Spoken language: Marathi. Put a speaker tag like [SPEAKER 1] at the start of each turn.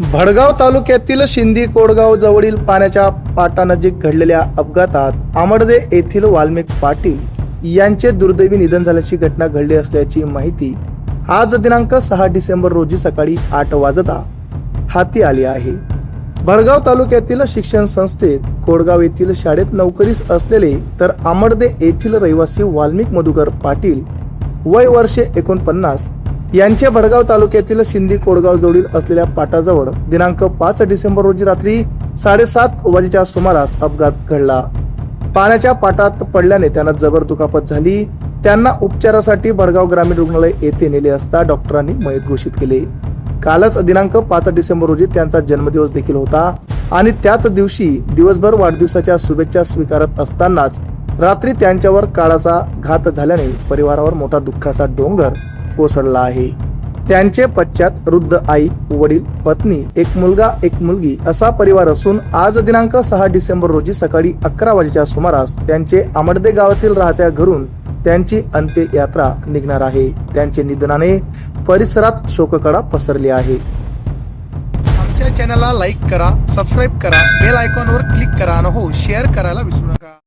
[SPEAKER 1] भडगाव तालुक्यातील शिंदी कोडगाव जवळील पाण्याच्या पाटानजीक घडलेल्या अपघातात आमडदे येथील वाल्मिक पाटील यांचे दुर्दैवी निधन झाल्याची घटना घडली असल्याची माहिती आज दिनांक सहा डिसेंबर रोजी सकाळी आठ वाजता हाती आली आहे. भडगाव तालुक्यातील शिक्षण संस्थेत कोडगाव येथील शाळेत नोकरीस असलेले तर आमडदे येथील रहिवासी वाल्मिक मधुकर पाटील वय वर्षे एकोणपन्नास यांचे भडगाव तालुक्यातील शिंदी कोडगाव जवळील असलेल्या पाटाजवळ दिनांक पाच डिसेंबर रोजी रात्री साडेसात वाजेच्या सुमारास अपघात घडला. पाण्याच्या पाटात पडल्याने त्यांना जबर दुखापत झाली. त्यांना उपचारासाठी भडगाव ग्रामीण रुग्णालय येथे नेले असता डॉक्टरांनी मयत घोषित केले. कालच दिनांक पाच डिसेंबर रोजी त्यांचा जन्मदिवस देखील होता आणि त्याच दिवशी दिवसभर वाढदिवसाच्या शुभेच्छा स्वीकारत असतानाच रात्री त्यांच्यावर काळाचा घात झाल्याने परिवारावर मोठा दुःखाचा डोंगर कोसळला आहे. त्यांचे पश्चात वृद्ध आई वडील पत्नी एक मुलगा एक मुलगी असा परिवार असून आज दिनांक सहा डिसेंबर रोजी सकाळी अकरा वाजेच्या सुमारास त्यांचे आमडदे गावातील राहत्या घरून त्यांची अंत्ययात्रा निघणार आहे. त्यांचे निधनाने परिसरात शोककडा पसरली आहे. आमच्या चॅनलला लाईक करा सबस्क्राईब करा बेल आयकॉनवर क्लिक करा आणि हो शेअर करायला विसरू नका.